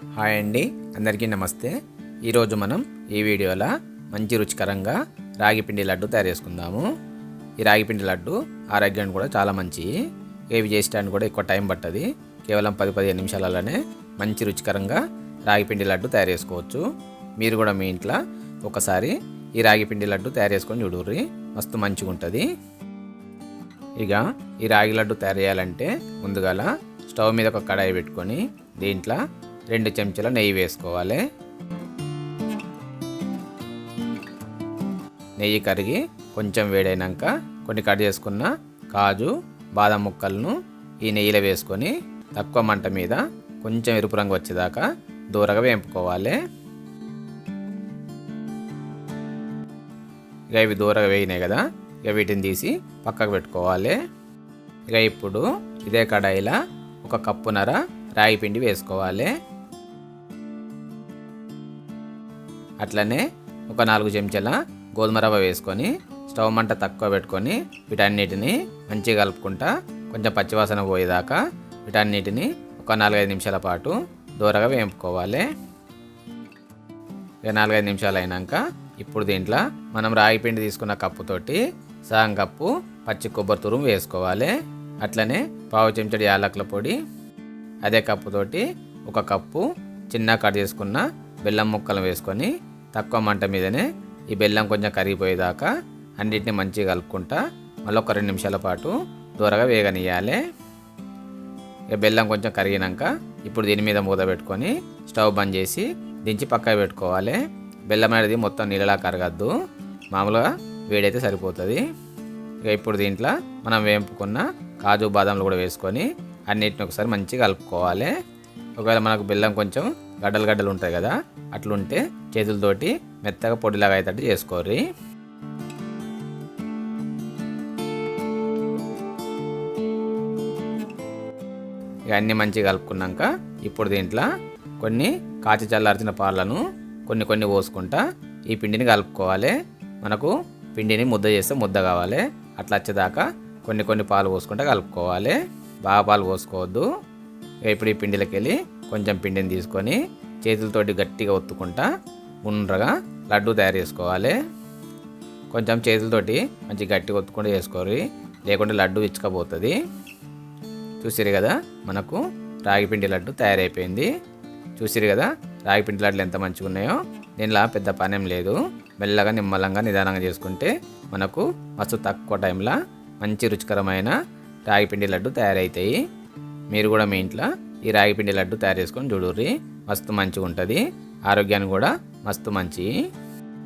Hi అండి అందరికీ నమస్తే. ఈరోజు మనం ఈ వీడియోలో మంచి రుచికరంగా రాగి పిండి లడ్డు తయారు చేసుకుందాము. ఈ రాగి పిండి లడ్డు ఆరోగ్యానికి కూడా చాలా మంచి. ఏవి చేసేటానికి కూడా ఎక్కువ టైం పట్టది. కేవలం పది పదిహేను నిమిషాలలోనే మంచి రుచికరంగా రాగి పిండి లడ్డు తయారు చేసుకోవచ్చు. మీరు కూడా మీ ఇంట్లో ఒకసారి ఈ రాగి పిండి లడ్డు తయారు చేసుకొని చూడుర్రి. మస్తు మంచిగా ఉంటుంది. ఇక ఈ రాగి లడ్డు తయారు చేయాలంటే ముందుగాల స్టవ్ మీద ఒక కడాయి పెట్టుకొని దీంట్లో రెండు చెంచాల నెయ్యి వేసుకోవాలి. నెయ్యి కరిగి కొంచెం వేడైనాక కొన్ని కట్ చేసుకున్న కాజు బాదం ముక్కలను ఈ నెయ్యిలో వేసుకొని తక్కువ మంట మీద కొంచెం ఎరుపు రంగు వచ్చేదాకా దూరగా వేంపుకోవాలి. ఇక ఇవి దూరగా వేయినాయి కదా ఇక వీటిని తీసి పక్కకు పెట్టుకోవాలి. ఇక ఇప్పుడు ఇదే కడాయిలో ఒక కప్పున్నర రాగి పిండి వేసుకోవాలి. అట్లనే ఒక నాలుగు చెంచాల గోధుమ రవ్వ వేసుకొని స్టవ్ మంట తక్కువ పెట్టుకొని వీటన్నిటిని మంచిగా కలుపుకుంటా కొంచెం పచ్చివాసన పోయేదాకా వీటన్నిటిని ఒక నాలుగైదు నిమిషాల పాటు దూరగా వేపుకోవాలి. ఇక నాలుగైదు నిమిషాలు అయినాక ఇప్పుడు దీంట్లో మనం రాగి పిండి తీసుకున్న కప్పుతోటి సగం కప్పు పచ్చి కొబ్బరి తురుము వేసుకోవాలి. అట్లనే పావు చెంచడి యాలకుల పొడి అదే కప్పుతోటి ఒక కప్పు చిన్న కట్ చేసుకున్న బెల్లం ముక్కలు వేసుకొని తక్కువ మంట మీదనే ఈ బెల్లం కొంచెం కరిగిపోయేదాకా అన్నిటిని మంచిగా కలుపుకుంటా. మళ్ళీ ఒక రెండు నిమిషాల పాటు దూరగా వేగనియాలి ఇక బెల్లం కొంచెం కరిగినాక ఇప్పుడు దీని మీద మూత పెట్టుకొని స్టవ్ బంద్ చేసి దించి పక్కన పెట్టుకోవాలి. బెల్లం అనేది మొత్తం నీళ్ళలా కరగద్దు. మామూలుగా వేడైతే సరిపోతుంది. ఇక ఇప్పుడు దీంట్లో మనం వేపుకున్న కాజు బాదంలు కూడా వేసుకొని అన్నిటిని ఒకసారి మంచిగా కలుపుకోవాలి. ఒకవేళ మనకు బెల్లం కొంచెం గడ్డలు గడ్డలు ఉంటాయి కదా అట్లుంటే చేతులతోటి మెత్తగా పొడిలాగా అయ్యేటట్టు చేసుకోర్రి. ఇక అన్నీ మంచిగా కలుపుకున్నాక ఇప్పుడు దీంట్లో కొన్ని కాచి చల్లార్చిన పాలను కొన్ని కొన్ని పోసుకుంటా ఈ పిండిని కలుపుకోవాలి. మనకు పిండిని ముద్ద చేస్తే ముద్ద కావాలి. అట్లా వచ్చేదాకా కొన్ని కొన్ని పాలు పోసుకుంటా కలుపుకోవాలి. బాగా పాలు పోసుకోవద్దు. ఇప్పుడు ఈ పిండిలోకి వెళ్ళి కొంచెం పిండిని తీసుకొని చేతులతోటి గట్టిగా ఒత్తుకుంటా గుండ్రగా లడ్డు తయారు చేసుకోవాలి. కొంచెం చేతులతోటి మంచి గట్టిగా ఒత్తుకుంటూ చేసుకోరు లేకుంటే లడ్డు ఇచ్చుకపోతుంది. చూసిరు కదా మనకు రాగిపిండి లడ్డు తయారైపోయింది. చూసిరు కదా రాగిపిండి లడ్డులు ఎంత మంచిగా ఉన్నాయో. దీనిలో పెద్ద పనేం లేదు. మెల్లగా నిమ్మలంగా నిదానంగా చేసుకుంటే మనకు మస్తు తక్కువ టైంలో మంచి రుచికరమైన రాగిపిండి లడ్డు తయారవుతాయి మీరు కూడా మీ ఇంట్లో ఈ రాగి పిండి లడ్డు తయారు చేసుకొని చూడుర్రి. మస్తు మంచిగా ఉంటుంది. ఆరోగ్యానికి కూడా మస్తు మంచి.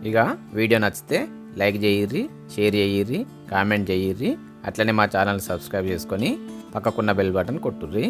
ఇక వీడియో నచ్చితే లైక్ చేయిర్రి షేర్ చేయిర్రి కామెంట్ చేయిర్రి. అట్లనే మా ఛానల్ సబ్స్క్రైబ్ చేసుకొని పక్కకున్న బెల్ బటన్ కొట్టుర్రి.